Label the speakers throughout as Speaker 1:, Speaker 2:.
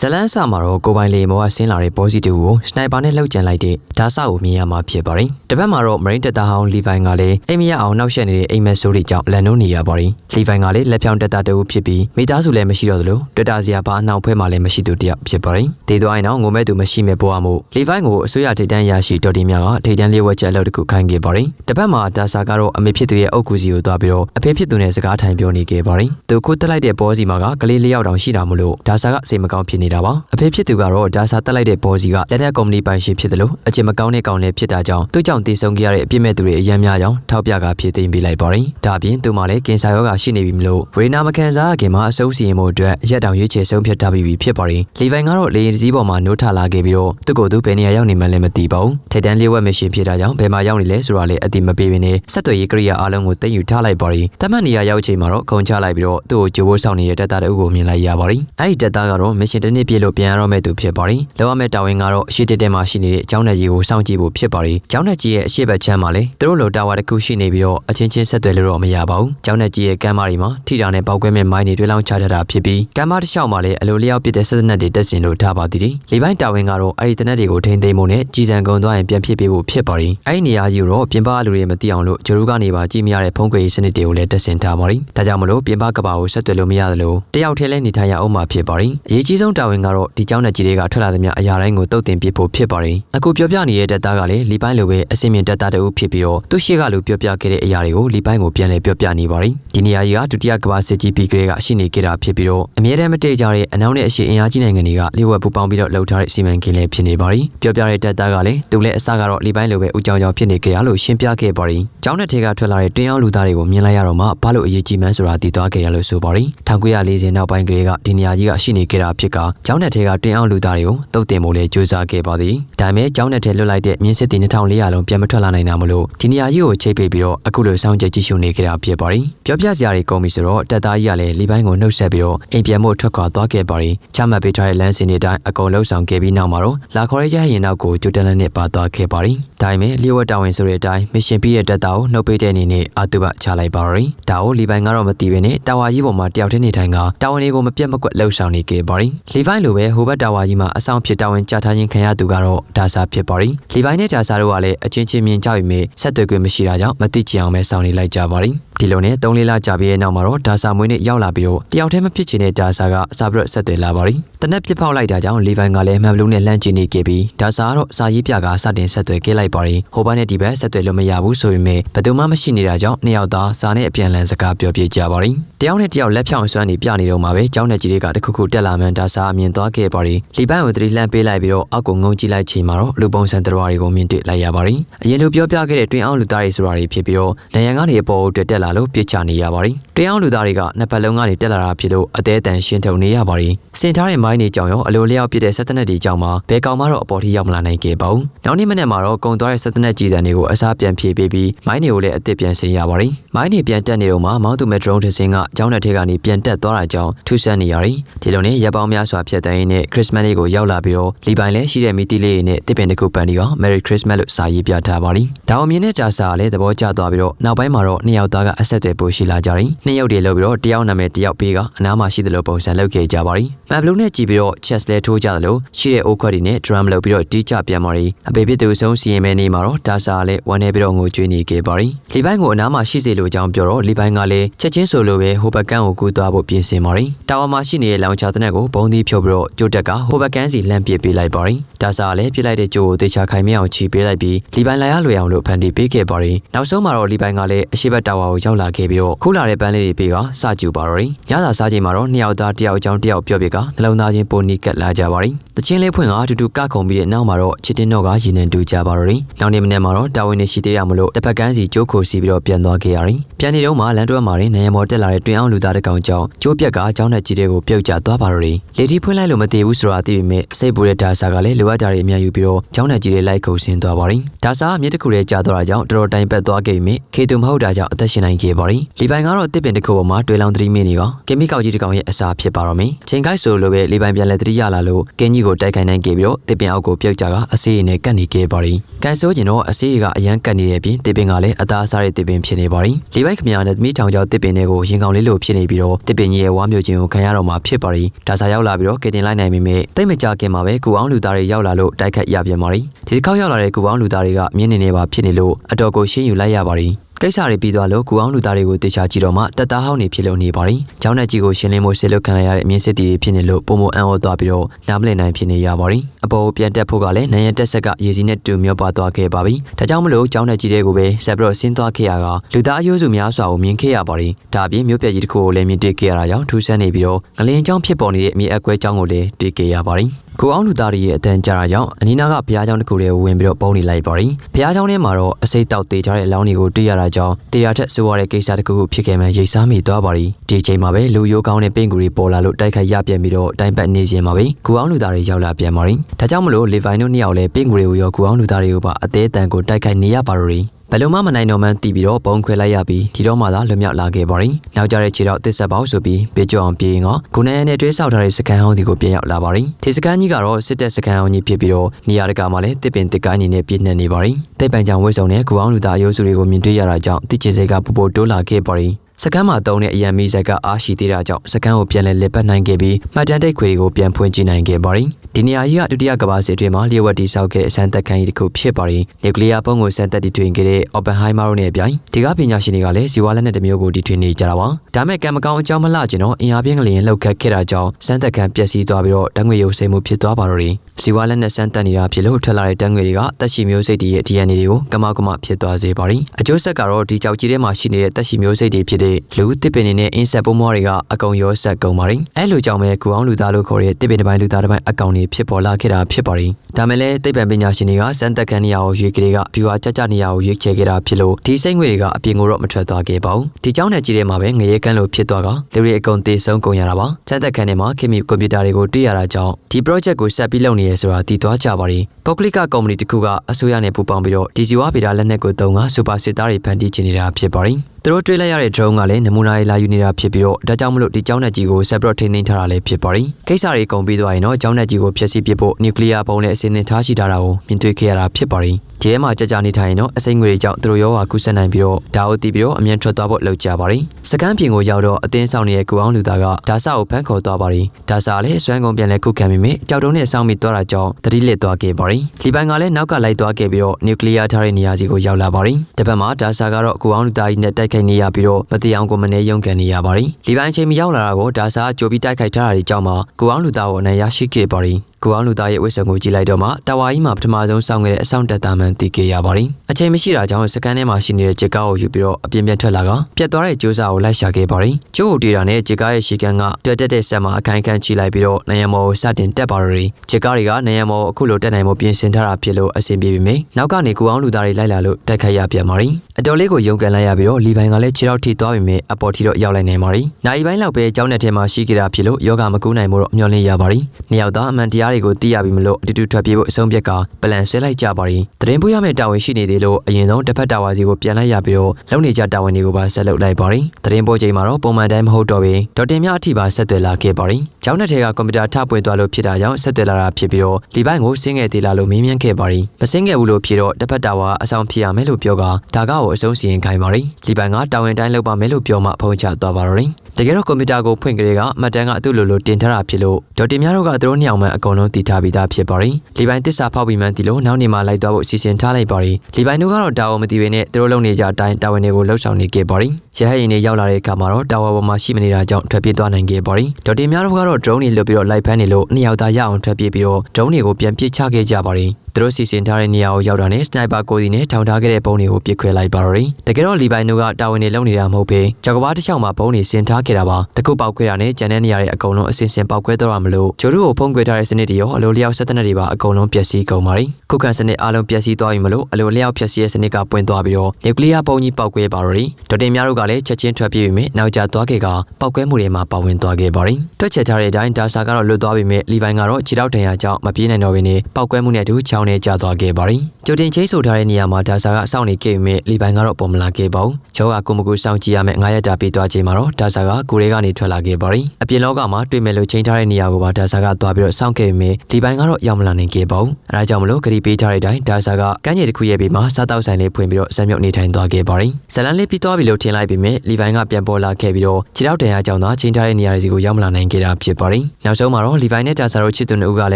Speaker 1: ဇလန်းဆာမှာတော့ကိုပိုင်လေမောကဆင်းလာတဲ့ဘောစီတူကိုစနိုက်ပါနဲ့လှုပ်ကြံလိုက်တဲ့ဒါဆာကိုမြင်ရမှာဖြစ်ပါတယ်။တစ်ဖက်မှာတော့မရင်းတက်သားဟောင်းလီဗိုင်ကလည်းအိမ်မရအောင်နှောက်ယှက်နေတဲ့အိမ်မက်ဆိုးတွေကြောင့်လန်နှုံးနေရပါတယ်။လီဗိုင်ကလည်းလက်ဖြောင်းတက်သားတူဖြစ်ပြီးမိသားစုလည်းမရှိတော့သလိုတွတာစရာဘာအနှောင်ဖွဲမှလည်းမရှိသူတယောက်ဖြစ်ပါတယ်။ဒေသွားရင်တော့ငိုမဲ့သူမရှိမဲ့ပေါ်အမှုလီဗိုင်ကိုအစိုးရထိပ်တန်းရရှိတော်တင်များကထိပ်တန်းလေးဝက်ချက်အလုပ်တစ်ခုခိုင်းခဲ့ပါတယ်။တစ်ဖက်မှာဒါဆာကတော့အမေဖြစ်သူရဲ့အုတ်ကူစီကိုသွားပြီးတော့အဖေဖြစ်သူနဲ့စကားထိုင်ပြောနေခဲ့ပါတယ်။သူကိုတက်လိုက်တဲ့ဘောစီမှာကကလေးလေးယောက်တောင်ရှိတာမလို့ဒါဆာကစိတ်မကောင်းဖြစ်နေတာပါ။အဖေဖြစ်သူကတော့ဒါဆာတက်လိုက်တဲ့ဘောစီကလက်နက်ကုမ္ပဏီပိုင်ရှင်ဖြစ်တယ်လို့အကျင့်မကောင်းတဲ့ကောင်လည်းဖြစ်တာကြောင့်သူ့ကြောင့်တည်ဆုံခဲ့ရတဲ့အပြစ်မဲ့သူတွေအများများကြောင့်ထောက်ပြကာဖြစ်သိမ်းပေးလိုက်ပါတယ်။ဒါအပြင်သူမှလည်းကင်ဆာရောဂါရှိနေပြီမလို့ဝေနာမကန်စားခင်မှာအဆုံးစီရင်မှုအတွက်ရက်တောင်ရွေးချယ်ဆုံးဖြတ်ထားပြီးပြီဖြစ်ပါတယ်။လီဗိုင်ကတော့လေရင်စည်းပေါ်မှာနိုးထလာခဲ့ပြီးတော့သူ့ကိုယ်သူဘယ်နေရာရောက်နေမှန်းလည်းမသိပါဘူး။ထိတ်တန်းလေးဝက်မရှင်ဖြစ်တာကြောင့်ဘယ်မှာရောက်နေလဲဆိုတာလည်းအတိမပေးဘဲနဲ့ဆက်သွယ်ရေးကိရိယာအားလုံးကိုသိမ်းယူထားလိုက်ပါတယ်။တမန်နေရာရောက်ချိန်မှာတော့ခုံချလိုက်ပြီးတော့သူ့ကိုကြိုးဝတ်ဆောင်နေတဲ့တက်သားတအုပ်ကိုမြင်လိုက်ရပါတယ်။အဲ့ဒီတက်သားကတော့မရှင်တစ်နှစ်ပြည့်လို့ပြန်ရတော့မဲ့သူဖြစ်ပါတယ်။လောရမဲ့တာဝန်ကတော့အရှိတက်တက်မှာရှိနေတဲ့အကြောင်းနဲ့ကြီးကိုစောင့်ကြည့်ဖို့ဖြစ်ပါတယ်။ကျောင်းနဲ့ကြီးရဲ့အရှိဘက်ချမ်းမှာလေသူတို့လိုတာဝါတစ်ခုရှိနေပြီးတော့အချင်းချင်းဆက်သွယ်လို့တော့မရပါဘူး။ကျောင်းနဲ့ကြီးရဲ့ကမ်းမတွေမှာထိတာနဲ့ပေါက်ကွဲမဲ့မိုင်းတွေတွေ့လောင်းချထားတာဖြစ်ပြီးကမ်းမတစ်လျှောက်မှာလည်းအလိုလျောက်ပြစ်တဲ့ဆက်စနက်တွေတက်စင်လို့ထားပါသေးတယ်။လေပိုင်းတာဝန်ကတော့အဲ့ဒီတနက်တွေကိုထိန်းသိမ်းဖို့နဲ့ကြီးစံကုန်သွားရင်ပြန်ဖြစ်ပေးဖို့ဖြစ်ပါတယ်။အဲ့ဒီနေရာကြီးကိုတော့ပြင်ပလူတွေမသိအောင်လို့ဂျိုရူကနေပါကြည့်မရတဲ့ဖုံးကွယ်စနစ်တွေကိုလည်းတက်ဆင်ထားပါတယ်။ဒါကြောင့်မလို့ပြင်ပကဘာကိုဆက်သွယ်လို့မရသလိုတယောက်တည်းလည်းနေထိုင်ရအောင်မှာဖြစ်ပါတယ်။အရေးကြီးဆုံးတာဝန်ကတော့ဒီကျောင်းနဲ့ကြီးတွေကထွက်လာသမျှအရာတိုင်းကိုတုတ်တင်ပြဖို့ဖြစ်ပါတယ်။အခုပြောပြနေတဲ့တက်သားကလည်းလီပိုင်းလိုပဲအစင်မြင့်တက်သားတူဖြစ်ပြီးတော့သူ့ရှိကလူပြောပြခဲ့တဲ့အရာတွေကိုလီပိုင်းကိုပြန်လည်ပြောပြနေပါတယ်။ဒီနေရာကြီးကဒုတိယကမ္ဘာစစ်ကြီးပြီးကလေးကရှိနေခဲ့တာဖြစ်ပြီးတော့အမြဲတမ်းမတည့်ကြတဲ့အနောက်နဲ့အရှေ့အင်အားကြီးနိုင်ငံတွေကလျှို့ဝှက်ပူပေါင်းပြီးတော့လှုပ်ထားတဲ့စီမံကိန်းလေးဖြစ်နေပါတယ်။ပြောပြတဲ့တက်သားကလည်းသူလည်းအစကတော့လီပိုင်းလိုပဲဦးကြောင်ကြောင်ဖြစ်နေကြရလို့ရှင်းပြခဲ့ပါတယ်။ကျောင်းနဲ့ထဲကထွက်လာတဲ့တွင်းအောင်လူသားတွေကိုမြင်လိုက်ရတော့မှဘာလို့အရေးကြီးမှန်းဆိုတာသိသွားခဲ့ရလို့ဆိုပါတယ်။1940နောက်ပိုင်းကလေးကဒီနေရာကြီးကရှိနေခဲ့တာဖြစ်ကကျောင်းနဲ့ထဲကတွင်းအောင်လူသားတွေကိုတုတ်တင်ဖို့လည်းကြိုးစားခဲ့ပါသည်။ဒါပေမဲ့ကျောင်းနဲ့ထဲလွတ်လိုက်တဲ့မြင်းစစ်တီ2400လုံးပြန်မထွက်လာနိုင်တာမလို့ဒီနေရာကြီးကိုချိတ်ပိတ်ပြီးတော့အခုလိုစောင့်ကြည့်ကြည့်ရှုနေခဲ့တာဖြစ်ပါတယ်။ပြောပြစရာတွေကုန်ပြီဆိုတော့တက်သားကြီးကလည်းလီပိုင်းကိုနှုတ်ဆက်ပြီးတော့အိမ်ပြန်ဖို့ထွက်ခွာသွားခဲ့ပါတယ်။ချမှတ်ပေးထားတဲ့လမ်းစဉ်တွေအတိုင်းအကုန်လုံးဆောင်ခဲ့ပြီးနောက်မှာတော့လာခေါ်ရရရင်နောက်ကိုကျူတလန်နဲ့ပါသွားခဲ့ပါတယ်။ဒါပေမဲ့လျှို့ဝှက်တာဝန်ဆိုတဲ့အတိုင်းမရှင်ပြီးတဲ့တက်သားကိုနှုတ်ပိတ်တဲ့အနေနဲ့အာတူဘချလိုက်ပါတော့။ဒါကိုလီပိုင်းကတော့မသိဘဲနဲ့တာဝါကြီးပေါ်မှာတယောက်တည်းနေထိုင်ကတာဝန်တွေကိုမပြတ်မကွက်လှုပ်ဆောင်နေခဲ့ပါတယ်။လီပိုင်းလိုပဲဟိုဘက်တာဝါကြီးမှာအဆောင်ဖြစ်တာဝန်ကြထားခြင်းခံရသူကတော့ဒါစာဖြစ်ပါတယ်။လီပိုင်းနဲ့ဂျာစာတို့ကလည်းအချင်းချင်းမြင်ကြပြီမဲ့ဆက်သွယ်ခွင့်မရှိတာကြောင့်မသိချင်အောင်ပဲစောင့်နေလိုက်ကြပါတယ်။ ဒီလိုနဲ့၃လေးလကြာပြီးတဲ့နောက်မှာတော့ဒါစာမွေးနေ့ရောက်လာပြီးတော့တယောက်တည်းမဖြစ်ချင်တဲ့ဒါစာကအစာပြတ်ဆက်သွယ်လာပါတယ်။တနက်ပြစ်ဖောက်လိုက်တာကြောင့်လီဗိုင်ကလည်းမှန်ဘလူးနဲ့လှမ်းကြည့်နေခဲ့ပြီးဒါစာကတော့စာရေးပြကစတင်ဆက်သွယ်ခဲ့လိုက်ပါတယ်။ဟိုဘက်နဲ့ဒီဘက်ဆက်သွယ်လို့မရဘူးဆိုပေမဲ့ဘယ်သူမှမရှိနေတာကြောင့်နှစ်ယောက်သားစာနဲ့အပြန်အလှန်စကားပြောပြကြပါတယ်။တယောက်နဲ့တယောက်လက်ဖြောင်ဆွမ်းနေပြနေတော့မှပဲကျောင်းနဲ့ကြီးတွေကတခုခုတက်လာမှန်းဒါစာအမြင်သွားခဲ့ပါတယ်။လီဗိုင်ကိုသတိလှမ်းပေးလိုက်ပြီးတော့အောက်ကိုငုံကြည့်လိုက်ချိန်မှာတော့လူပုံစံတော်တွေကိုမြင်တွေ့လိုက်ရပါတယ်။အရင်လိုပြောပြခဲ့တဲ့တွင်အောင်လူသားတွေဆိုတာတွေဖြစ်ပြီးတော့နေရန်ကနေအပေါ်ကိုတက်လာလို့ပြစ်ချနေရပါတယ်။တွင်အောင်လူသားတွေကနှစ်ပတ်လုံးကနေတက်လာတာဖြစ်လို့အသေးအတန်ရှင်းထုံနေရပါတယ်။စင်ထားတဲ့မိုင်းတွေကြောင့်ရောအလိုလျောက်ပြတဲ့ဆက်တနက်တွေကြောင့်မှဘဲကောင်မှတော့အပေါ်ထိရောက်မလာနိုင်ခဲ့ပါဘူး။နောက်နေ့မနေ့မှာတော့ကုံသွားတဲ့ဆက်တနက်ကြီးတန်တွေကိုအစားပြန်ဖြည့်ပေးပြီးမိုင်းတွေကိုလည်းအသစ်ပြန်ဆင်ရပါတယ်။မိုင်းတွေပြန်တက်နေတော့မှမောင်းသူမဲ့ဒရုန်းတစ်စင်းကကျောင်းနယ်ထဲကနေပြန်တက်သွားတာကြောင့်ထူးဆန်းနေရတယ်။ဒီလိုနဲ့ရပ်ပေါင်းများစွာဖြတ်တန်းရင်းနဲ့ခရစ်စမတ်နေ့ကိုရောက်လာပြီးတော့လီပိုင်လည်းရှိတဲ့မီတီလေးတွေနဲ့တစ်ပင်တစ်ခုပန်ပြီးတော့ Merry Christmas လို့စာရေးပြထားပါတယ်။ဒါအောင်မြင်တဲ့ကြာစာကလည်းသဘောကျသွားပြီးတော့နောက်ပိုင်းမှာတော့နှစ်ယောက်သားကအဆက်အသွယ်ပို့ရှိလာကြတယ်။နှစ်ယောက်တည်းလို့ပြီးတော့တယောက်နာမည်တယောက်ပေးကအနားမှာရှိသလိုပုံစံလုပ်ခဲ့ကြပါတယ်။မန်ဘလူးနဲ့ကြည်ပြီးတော့ chess လဲထိုးကြသလိုရှိတဲ့အိုးခွက်တွေနဲ့ drum လုပ်ပြီးတော့တီးကြပြန်ပါတယ်။အပေဖြစ်သူဆုံးစီရင်မဲနေမှာတော့ဒါစာကလည်းဝမ်းနေပြီးတော့ငိုကြွေးနေခဲ့ပါတယ်။လီပိုင်းကိုအနားမှာရှိစေလိုကြောင်းပြောတော့လီပိုင်းကလည်းချက်ချင်းဆိုလိုပဲဟိုဘက်ကန်းကိုကူးသွားဖို့ပြင်ဆင်ပါတယ်။တာဝါမှာရှိနေတဲ့လောင်ချာတနက်ကိုဘုံသီးဖြုတ်ပြီးတော့ကျိုးတက်ကဟိုဘက်ကန်းစီလမ်းပစ်ပေးလိုက်ပါတယ်။ဒါစာကလည်းပြစ်လိုက်တဲ့ကျိုးကိုတေချာခိုင်မြအောင်ချီပေးလိုက်ပြီးလီပိုင်းလာရလွယ်အောင်လို့ဖန်တီးပေးခဲ့ပါတယ်။နောက်ဆုံးမှာတော့လီပိုင်းကလည်းအရှိဘက်တာဝါကိုရောက်လာခဲ့ပြီးတော့ခိုးလာတဲ့ပန်းလေးတွေပေးကစကြူပါတော့တယ်။ညစာစားချိန်မှာတော့နှစ်ယောက်သားတစ်ယောက်အကြောင်းတစ်ယောက်ပြောပြကနှလုံးသားချင်းပိုနီးကပ်လာကြပါတယ်။ တချင်းလေးဖွင့်ကအတူတူကခုံပြီးတဲ့နောက်မှာတော့ချစ်တင်းတော့ကရည်နှံတူကြပါတော့တယ်။နောက်နေ့မနေ့မှာတော့တာဝန်နေရှိသေးရမလို့တစ်ဖက်ကန်းစီကျိုးခိုစီပြီးတော့ပြန်သွားခဲ့ရတယ်။ပြန်နေတော့မှလန်တွဲမှာနေရမော်တက်လာတဲ့တွင်အောင်လူသားတစ်ကောင်ကြောင့်ကျိုးပြက်ကကျောင်းနဲ့ကြီးတဲ့ကိုပြုတ်ကျသွားပါတော့တယ်။လေဒီဖွင့်လိုက်လို့မတည်ဘူးဆိုတာသိပေမဲ့စိတ်ပူတဲ့ဒါစာကလည်းလိုလိုအပ်တာတွေအများယူပြီးတော့ကျောင်းနယ်ကြီးတွေလိုက်ခုဆင်းသွားပါတယ်ဒါစာမြစ်တစ်ခုလေးကြာသွားတာကြောင့်တော်တော်တိုင်ပတ်သွားခဲ့ပြီမြခေတူမဟုတ်တာကြောင့်အသက်ရှင်နိုင်ခဲ့ပါတယ်လီပိုင်ကတော့တစ်ပင်တစ်ခုပေါ်မှာတွေ့လောင်သတိမိနေကကင်မီကောက်ကြီးတစ်ကောင်ရဲ့အစာဖြစ်ပါတော့မယ်ချိန်ခိုက်ဆိုလိုပဲလီပိုင်ပြန်လဲသတိရလာလို့ကင်းကြီးကိုတိုက်ခိုင်နိုင်ခဲ့ပြီးတော့တစ်ပင်အောက်ကိုပြုတ်ကြကအဆေးရည်နဲ့ကတ်နေခဲ့ပါတယ်ကန်ဆိုးကျင်တော့အဆေးရည်ကအရန်ကတ်နေတဲ့အပြင်တစ်ပင်ကလည်းအသားအစားတဲ့တစ်ပင်ဖြစ်နေပါတယ်လီပိုင်ခမရနဲ့သမီးထောင်ကျောက်တစ်ပင်တွေကိုရင်ကောင်လေးလိုဖြစ်နေပြီးတော့တစ်ပင်ကြီးရဲ့ဝါမျိုးချင်းကိုခံရတော့မှဖြစ်ပါတယ်ဒါစာရောက်လာပြီးတော့ကတင်လိုက်နိုင်ပေမဲ့တိတ်မကြခင်မှာပဲကူအောင်လူသားတွေရောက်လာလို့တိုက်ခတ်ရပြန်ပါတယ်ဒီတစ်ခေါက်ရောက်လာတဲ့ကူအောင်လူသားတွေကမြင်းနေနေပါဖြစ်နေလို့အတော်ကိုရှင်းယူလိုက်ရပါတယ် ကိစ္စတွေပြီးသွားလို့ကူအောင်လူသားတွေကိုတေချာကြည့်တော့မှတက်သားဟောင်းနေဖြစ်လို့နေပါရင်။ကျောင်းနဲ့ကြီးကိုရှင်းလင်းမှုဆစ်လုခံရတဲ့အမြင့်စစ်တီတွေဖြစ်နေလို့ပုံမအံ့ဩသွားပြီးတော့နားမလည်နိုင်ဖြစ်နေရပါရင်။အပေါ်ကိုပြန်တက်ဖို့ကလည်းနိုင်ရတက်ဆက်ကရေစီးနဲ့တူမျောပါသွားခဲ့ပါပြီ။ဒါကြောင့်မလို့ကျောင်းနဲ့ကြီးတွေကိုပဲဆက်ပြီးတော့ဆင်းသွားခဲ့ရကလူသားအယိုးစုများစွာကိုမြင်ခဲ့ရပါရင်။ဒါအပြင်မြို့ပြကြီးတစ်ခုကိုလည်းမြင်တွေ့ခဲ့ရတာကြောင့်ထူးဆန်းနေပြီးတော့ငလင်းကျောင်းဖြစ်ပေါ်နေတဲ့အမြေအကွဲကျောင်းကိုလည်းတွေ့ခဲ့ရပါရင်။ ကိုအောင်လူသားတွေရဲ့အတန်ကြာတာကြောင့်အနီးနားကဘုရားကျောင်းတစ်ခုထဲကိုဝင်ပြီးတော့ပုံနေလိုက်ပါရင်ဘုရားကျောင်းထဲမှာတော့အစိတ်တောက်သေးကြတဲ့အလောင်းတွေကိုတွေ့ရတာကြောင့်တရားထက်ဆိုးရတဲ့ကိစ္စတစ်ခုခုဖြစ်ခဲ့မှရိတ်စားမိသွားပါရီဒီချိန်မှာပဲလူရိုးကောင်းတဲ့ပင်ကူတွေပေါ်လာလို့တိုက်ခိုက်ရပြန်ပြီးတော့တိုင်ပတ်နေစဉ်မှာပဲကိုအောင်လူသားတွေရောက်လာပြန်ပါရီဒါကြောင့်မလို့လေဗိုင်တို့နှစ်ယောက်လည်းပင်ကူတွေကိုရောကိုအောင်လူသားတွေကိုပါအသေးအတန်ကိုတိုက်ခိုက်နေရပါရီ ဘယ်လိုမှမနိုင်တော့မှန်းတီးပြီးတော့ပုံခွဲလိုက်ရပြီးဒီတော့မှသာလွတ်မြောက်လာခဲ့ပါရင်နောက်ကြတဲ့ခြေတော့တစ်ဆက်ပေါက်ဆိုပြီးပြေကြောင်ပြေရင်ကဂုဏရနဲ့တွဲဆောက်ထားတဲ့စကန်ဟောင်းဒီကိုပြန်ရောက်လာပါရင်ဒီစကန်ကြီးကတော့စစ်တပ်စကန်ဟောင်းကြီးဖြစ်ပြီးတော့နေရာတကာမှာလည်းတစ်ပင်တစ်ကိုင်းနေနဲ့ပြည့်နှက်နေပါရင်တိတ်ပန်ကြောင်ဝိစုံနဲ့ဂူအောင်လူသားအယိုးစုတွေကိုမြင်တွေ့ရတာကြောင့်တိကျစိတ်ကပူပူတိုးလာခဲ့ပါရင်စကမ်းမှာတုံးတဲ့အရန်မီဇက်ကအားရှိသေးတာကြောင့်စကမ်းကိုပြန်လဲလက်ပတ်နိုင်ခဲ့ပြီးမှတ်တမ်းတိတ်ခွေကိုပြန်ဖွင့်ကြည့်နိုင်ခဲ့ပါရင် ဒီနေရာကြီးကဒုတိယကမ္ဘာစစ်အတွင်းမှာလျှို့ဝှက်တည်ဆောက်ခဲ့တဲ့အစမ်းသက်ခန်းကြီးတစ်ခုဖြစ်ပါရင်နျူကလ িয়ার ပုံကိုစမ်းသက်တည်ထွင်ခဲ့တဲ့ Oppenheimer တို့နဲ့အပြိုင်ဒီကပညာရှင်တွေကလည်းဇီဝလက်နက်တစ်မျိုးကိုတည်ထွင်နေကြတာပါဒါမဲ့ကံမကောင်းအကြောင်းမလှကျင်တော့အင်အားပြင်းကလေးလှုပ်ခတ်ခဲ့တာကြောင့်စမ်းသက်ခန်းပျက်စီးသွားပြီးတော့တံငွေရုပ်စိမ်းမှုဖြစ်သွားပါတော့တယ်ဇီဝလက်နက်စမ်းသက်နေတာဖြစ်လို့ထွက်လာတဲ့တံငွေတွေကတက်ရှိမျိုးစိတ်တွေရဲ့ DNA တွေကိုကမကမဖြစ်သွားစေပါရင်အကျိုးဆက်ကတော့ဒီကြောက်ကြီးထဲမှာရှိနေတဲ့တက်ရှိမျိုးစိတ်တွေဖြစ်တဲ့လူတစ်ပင်တွေနဲ့အင်းဆက်ပုံးမောတွေကအကုံရောဆက်ကုန်ပါရင်အဲလိုကြောင့်ပဲကူအောင်လူသားလို့ခေါ်တဲ့တစ်ပင်တစ်ပိုင်းလူသားတစ်ပိုင်းအကောင်တွေဖြစ်ပေါ်လာခဲ့တာဖြစ်ပါရင်ဒါမဲ့လည်းသိပ္ပံပညာရှင်တွေကစမ်းသက်ခန်းနေရာကိုရွေးကလေးကဗျူဟာကြကြနေရာကိုရွေးချယ်ခဲ့တာဖြစ်လို့ဒီစိတ်ငွေတွေကအပြင်ကိုတော့မထွက်သွားခဲ့ပါဘူးဒီကြောင့်နဲ့ကြီးထဲမှာပဲငရေကန်းလို့ဖြစ်သွားကလူတွေအကုန်သေဆုံးကုန်ရတာပါစမ်းသက်ခန်းထဲမှာခင်မီကွန်ပျူတာတွေကိုတွေ့ရတာကြောင့်ဒီ project ကိုဆက်ပြီးလုပ်နေရဆိုတာတည်သွားကြပါရင်ပုဂ္ဂလိကကုမ္ပဏီတစ်ခုကအစိုးရနဲ့ပူးပေါင်းပြီးတော့ဒီဇီဝဗေဒလက်နက်ကိုသုံးကစူပါစစ်သားတွေဖန်တီးချင်နေတာဖြစ်ပါရင် သူတို့တွေ့လိုက်ရတဲ့ drone ကလည်းနမူနာတွေလာယူနေတာဖြစ်ပြီးတော့ဒါကြောင့်မလို့ဒီကျောင်း net ကြီးကိုဆက်ပြီးတော့ထိန်းသိမ်းထားတာလည်းဖြစ်ပါရင်ကိစ္စတွေကုန်ပြီးသွားရင်တော့ကျောင်း net ကြီးကိုဖျက်ဆီးပစ်ဖို့နျူကလ িয়ার ပုံနဲ့အစင်းသင်ထားရှိထားတာကိုမြင်တွေ့ခဲ့ရတာဖြစ်ပါရင်ဒီထဲမှာကြာကြာနေထိုင်ရင်တော့အစိမ့်ငွေတွေကြောင့်သူတို့ရောဂါကူးစက်နိုင်ပြီးတော့ဒါကိုတီးပြီးတော့အမြန်ထွက်သွားဖို့လုပ်ကြပါရင်စကမ်းပြင်ကိုရောက်တော့အတင်းဆောင်နေတဲ့ကိုအောင်လူသားကဒါဆာကိုဖမ်းခေါ်သွားပါရင်ဒါဆာလည်းစွမ်းကုန်ပြန်လဲခုခံမိမိကြောက်တုံးနဲ့စောင့်မိသွားတာကြောင့်တတိလစ်သွားခဲ့ပါရင်လီပိုင်ကလည်းနောက်ကလိုက်သွားခဲ့ပြီးတော့နျူကလ িয়ার ထားတဲ့နေရာစီကိုရောက်လာပါရင်တစ်ဖက်မှာဒါဆာကတော့ကိုအောင်လူသားကြီးနဲ့တိုက်ခိုက်နေရပြီးတော့မတိအောင်ကိုမနေရုံကန်နေရပါရင်လီပိုင်ချိန်မရောက်လာတာကိုဒါဆာကြိုပြီးတိုက်ခိုက်ထားတာဒီကြောင့်မှကိုအောင်လူသားကိုအနိုင်ရရှိခဲ့ပါရင် ကိုအောင်လူသားရဲ့ဝိဆံကိုကြည့်လိုက်တော့မှတာဝါကြီးမှာပထမဆုံးစောင့်ခဲ့တဲ့အဆောင်တက်တာမှန်သိခဲ့ရပါတယ်။အချိန်မရှိတာကြောင့်စကန်ထဲမှာရှိနေတဲ့ဂျက်ကားကိုယူပြီးတော့အပြင်းပြင်းထွက်လာကပြတ်သွားတဲ့ကြိုးစားကိုလိုက်ရှာခဲ့ပါတယ်။ကျိုးကိုတေးတာနဲ့ဂျက်ကားရဲ့ရှီကန်ကတွတ်တက်တဲ့ဆက်မှာအခိုင်ခံချိလိုက်ပြီးတော့နိုင်ရမော်ကိုစတင်တက်ပါရယ်ဂျက်ကားတွေကနိုင်ရမော်ကိုအခုလိုတက်နိုင်မှုပြင်ဆင်ထားတာဖြစ်လို့အဆင်ပြေပြီမေ။နောက်ကနေကိုအောင်လူသားတွေလိုက်လာလို့တိုက်ခိုက်ရပြန်ပါတယ်။ အတော်လေးကိုယုံကန်လိုက်ရပြီးတော့လီပိုင်ကလည်းခြေထောက်ထိသွားပြီမေအပေါ်ထိတော့ရောက်လိုက်နိုင်ပါတယ်။နိုင်ပိုင်းလောက်ပဲအကြောင်းနဲ့ထဲမှာရှိခဲ့တာဖြစ်လို့ယောဂမကူးနိုင်မှုတော့မျှော်လင့်ရပါတယ်။နှစ်ယောက်သားအမှန်တရားတွေကိုသိရပြီမလို့အတူတူထွက်ပြေးဖို့အဆုံးဖြတ်ကပလန်ဆွဲလိုက်ကြပါရင်တရင်ပိုးရမယ့်တာဝန်ရှိနေသေးလို့အရင်ဆုံးတစ်ဖက်တာဝန်စီကိုပြန်လိုက်ရပြီးတော့လုံနေကြတာဝန်တွေကိုပါဆက်လုပ်လိုက်ပါရင်တရင်ပိုးချိန်မှာတော့ပုံမှန်တိုင်းမဟုတ်တော့ဘဲဒေါ်တင်မြအထိပါဆက်သွယ်လာခဲ့ပါရင်ကျောင်းနဲ့ထဲကကွန်ပျူတာထပွင့်သွားလို့ဖြစ်တာကြောင့်ဆက်သွယ်လာတာဖြစ်ပြီးတော့ဒီဘိုင်းကိုဆင်းခဲ့သေးလားလို့မေးမြန်းခဲ့ပါရင်မဆင်းခဲ့ဘူးလို့ဖြစ်တော့တစ်ဖက်တာဝန်အဆောင်ဖြစ်ရမယ်လို့ပြောကဒါကကိုအဆုံးစီရင်ခိုင်းပါရင်ဒီဘိုင်းကတာဝန်တိုင်းလုပ်ပါမယ်လို့ပြောမှဖုံးချသွားပါတော့ရင်တကယ်တော့ကွန်ပျူတာကိုဖွင့်ကြတဲ့ကမှတ်တမ်းကသူ့လိုလိုတင်ထားတာဖြစ်လို့ဒေါ်တင်များတို့ကသူတို့နှစ်ယောက်မှအကုန်လုံးတည်ထားပြီးသားဖြစ်ပါရင်လီပိုင်တစ္ဆာဖောက်ပြီးမှန်းဒီလိုနောက်နေမှလိုက်သွားဖို့အစီအစဉ်ထားလိုက်ပါရင်လီပိုင်တို့ကတော့တာဝန်မတည်ဘဲနဲ့သူတို့လုံနေကြအတိုင်းတာဝန်တွေကိုလှုပ်ဆောင်နေခဲ့ပါရင်ရဟရင်တွေရောက်လာတဲ့အခါမှာတော့တာဝန်ပေါ်မှာရှိမနေတာကြောင့်ထွက်ပြေးသွားနိုင်ခဲ့ပါရင်ဒေါ်တင်များတို့ကတော့ drone တွေလွတ်ပြီးတော့လိုက်ဖမ်းနေလို့နှစ်ယောက်သားရအောင်ထွက်ပြေးပြီးတော့ drone တွေကိုပြန်ပစ်ချခဲ့ကြပါရင် သူသူတို့စီစဉ်ထားတဲ့နေရာကိုရောက်တာနဲ့စနိုက်ပါကိုစီနဲ့ထောင်ထားခဲ့တဲ့ဘုံတွေကိုပစ်ခွဲလိုက်ပါတော့တယ်တကယ်တော့လီပိုင်တို့ကတာဝန်တွေလုပ်နေတာမဟုတ်ဘဲကြောက်ကဘာတစ်ချောင်းမှာဘုံတွေဆင်ထားခဲ့တာပါတခုပောက်ခွဲတာနဲ့ဂျန်တဲ့နေရာတွေအကုန်လုံးအစင်စင်ပောက်ခွဲတော့တာမလို့ဂျိုတို့ကိုဖုံးကွယ်ထားတဲ့စနစ်တွေရောအလိုလျောက်ဆက်တဲ့တွေပါအကုန်လုံးပျက်စီးကုန်ပါတယ်ခုခံစနစ်အားလုံးပျက်စီးသွားပြီမလို့အလိုလျောက်ပျက်စီးတဲ့စနစ်ကပွင့်သွားပြီးတော့နျူကလ িয়ার ပုံကြီးပောက်ကွဲပါတော့တယ်ဒေါ်တင်များတို့ကလည်းချက်ချင်းထွက်ပြေးပြီးမြနောက်ကျသွားခဲ့ကပောက်ကွဲမှုတွေမှာပါဝင်သွားခဲ့ပါတယ်တွက်ချက်ထားတဲ့အတိုင်းဒါဆာကတော့လွတ်သွားပြီးမြလီပိုင်ကတော့ခြေထောက်တန်ရာကြောင့်မပြေးနိုင်တော့ဘဲနဲ့ပောက်ကွဲမှုနဲ့အတူချောင်းနဲ့ကျသွားခဲ့ပါတယ်ကြိုတင်ချင်းဆိုထားတဲ့နေရာမှာဒါဆာကအဆောင်နေခဲ့ပြီးမြလီပိုင်ကတော့ပေါ်မလာခဲ့ပါဘူးကျောကကိုမကူစောင့်ကြည့်ရမယ့်9ရက်တာပြီးသွားချိန်မှာတော့ဒါဆာကကိုရဲကနေထွက်လာခဲ့ပါတယ်အပြင်လောကမှာတွေ့မယ်လို့ချိန်ထားတဲ့နေရာကိုပါဒါဆာကသွားပြီးတော့စောင့်ခဲ့ပြီးမြလီပိုင်ကတော့ရောက်မလာနိုင်ခဲ့ပါဘူးအဲဒါကြောင့်မလို့ဂရီပေးထားတဲ့အတိုင်းဒါဆာကကမ်းခြေတစ်ခုရဲ့ဘေးမှာစားတောက်ဆိုင်လေးဖွင့်ပြီးတော့ဆံမြုပ်နေထိုင်သွားခဲ့ပါတယ်ဇလန်လေးပြီးသွားပြီလို့ထင်လိုက်ပြီးမြလီပိုင်ကပြန်ပေါ်လာခဲ့ပြီးတော့ခြေထောက်တန်ရာကြောင့်သာချိန်ထားတဲ့နေရာစီကိုရောက်မလာနိုင်ခဲ့တာဖြစ်ပါတယ်နောက်ဆုံးမှာတော့လီပိုင်နဲ့ဒါဆာတို့ချစ်သူနှစ်ဦးကလ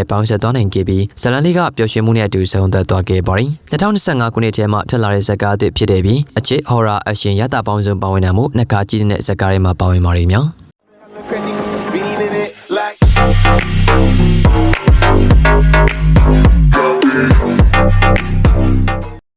Speaker 1: ည်းပေါင်းဆက်သွားနိုင်ခဲ့ပြီးဇလန်လေးကပျော်ရွှင်မှုနဲ့အတူဆုံးသက်သွားခဲ့ပါတယ်2025ခုနှစ်ထဲမှာထွက်လာတဲ့ဇာတ်ကားအသစ်ဖြစ်တဲ့ပြီးအချစ်ဟော်ရာအရှင်ရတာပေါင်းစုံပါဝင်တာမို့နှစ်ကားကြည့်တဲ့ဇာတ်ကားတွေမှာပါဝင်ပါတယ်များ